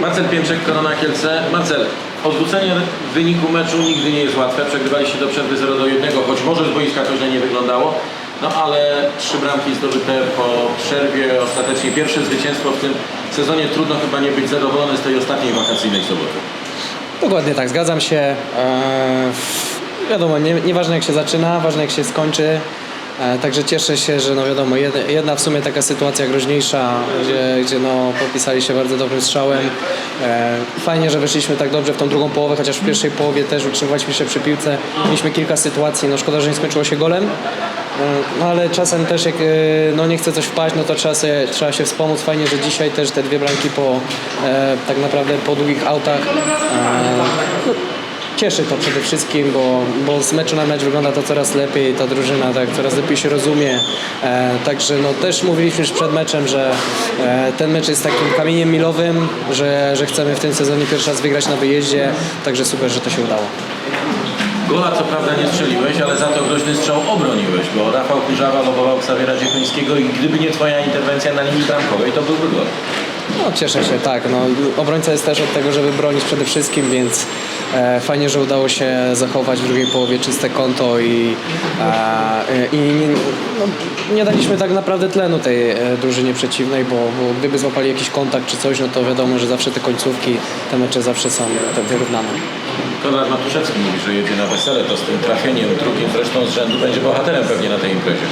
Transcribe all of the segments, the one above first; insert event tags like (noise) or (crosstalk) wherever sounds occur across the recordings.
Marcel Pięczek, Korona Kielce. Marcel, odwrócenie wyniku meczu nigdy nie jest łatwe. Przegrywaliście do przerwy 0 do 1, choć może z boiska to źle nie wyglądało. No ale trzy bramki zdobyte po przerwie, ostatecznie pierwsze zwycięstwo w tym sezonie. Trudno chyba nie być zadowolony z tej ostatniej wakacyjnej soboty. Dokładnie tak, zgadzam się. Eee, wiadomo, nie, nieważne jak się zaczyna, ważne jak się skończy. E, Także cieszę się, że no wiadomo, jedna, w sumie taka sytuacja groźniejsza, gdzie, gdzie no popisali się bardzo dobrym strzałem. E, Fajnie, że weszliśmy tak dobrze w tą drugą połowę, chociaż w pierwszej połowie też utrzymywaliśmy się przy piłce. Mieliśmy kilka sytuacji, no szkoda, że nie skończyło się golem. E, No ale czasem też jak no, nie chce coś wpaść, no to trzeba, sobie, trzeba się wspomóc. Fajnie, że dzisiaj też te dwie bramki po tak naprawdę po długich autach. Cieszy to przede wszystkim, bo, bo z meczu na mecz wygląda to coraz lepiej, ta drużyna tak coraz lepiej się rozumie. E, także no, też mówiliśmy już przed meczem, że e, ten mecz jest takim kamieniem milowym, że, że chcemy w tym sezonie pierwszy raz wygrać na wyjeździe, także super, że to się udało. Gola co prawda nie strzeliłeś, ale za to groźny strzał obroniłeś, bo Rafał Kurzawa lobował Ksawiera Dziekońskiego i gdyby nie twoja interwencja na linii bramkowej, to byłby gol. No, cieszę się, tak. No, obrońca jest też od tego, żeby bronić przede wszystkim, więc e, fajnie, że udało się zachować w drugiej połowie czyste konto i, e, i nie, no, nie daliśmy tak naprawdę tlenu tej e, drużynie przeciwnej, bo, bo gdyby złapali jakiś kontakt czy coś, no to wiadomo, że zawsze te końcówki, te mecze zawsze są tak wyrównane. Konrad Matuszewski mówi, że jedzie na wesele, to z tym trafieniem, drugim zresztą z rzędu będzie bohaterem pewnie na tej imprezie.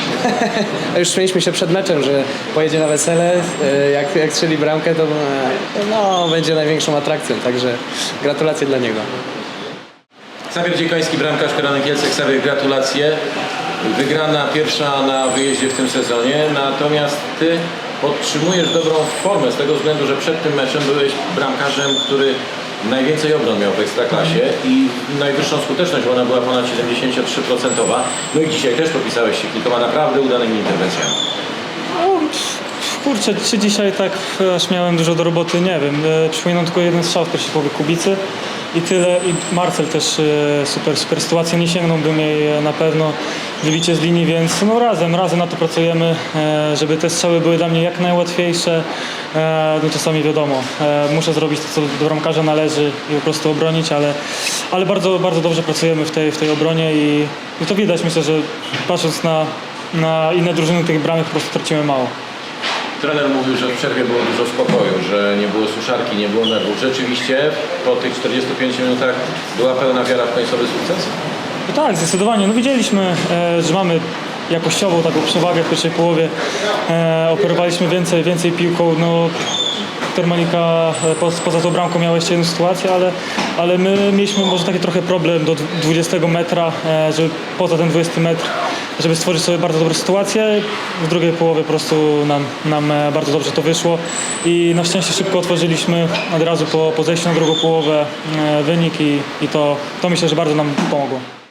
(laughs) Już śmieliśmy się przed meczem, że pojedzie na wesele, e, jak, jak strzeli bramkę, to e, no, będzie największą atrakcją, także gratulacje dla niego. Ksawier Dziekoński, bramkarz Korony Kielce. Ksawier, gratulacje. Wygrana pierwsza na wyjeździe w tym sezonie, natomiast Ty podtrzymujesz dobrą formę z tego względu, że przed tym meczem byłeś bramkarzem, który najwięcej obron miał w Ekstraklasie i najwyższą skuteczność, bo ona była ponad 73%. No i dzisiaj też popisałeś się kilkoma naprawdę udanymi interwencjami. No, kurczę, czy dzisiaj tak aż miałem dużo do roboty, nie wiem. E, Przypominam tylko jeden strzał w pierwszej Kubicy i tyle. I Marcel też e, super, super sytuacja, nie sięgnąłbym jej e, na pewno wybicie z linii, więc no razem, razem na to pracujemy, e, żeby te strzały były dla mnie jak najłatwiejsze. E, No czasami wiadomo, e, muszę zrobić to, co do bramkarza należy i po prostu obronić, ale, ale bardzo, bardzo dobrze pracujemy w tej, w tej obronie i, i to widać, myślę, że patrząc na, na inne drużyny tych bramek po prostu tracimy mało. Trener mówił, że w przerwie było dużo spokoju, że nie było suszarki, nie było nerwów. Rzeczywiście po tych 45 minutach była pełna wiara w końcowy sukces? No tak, zdecydowanie. No widzieliśmy, e, że mamy jakościową taką przewagę w pierwszej połowie. E, operowaliśmy więcej, więcej piłką. No, Termalika e, po, poza tą bramką miała jeszcze jedną sytuację, ale, ale my mieliśmy może taki trochę problem do 20 metra, żeby poza ten 20 metr, żeby stworzyć sobie bardzo dobrą sytuację. W drugiej połowie po prostu nam, nam bardzo dobrze to wyszło i na szczęście szybko otworzyliśmy od razu po, po zejściu na drugą połowę wynik i, i to, to myślę, że bardzo nam pomogło.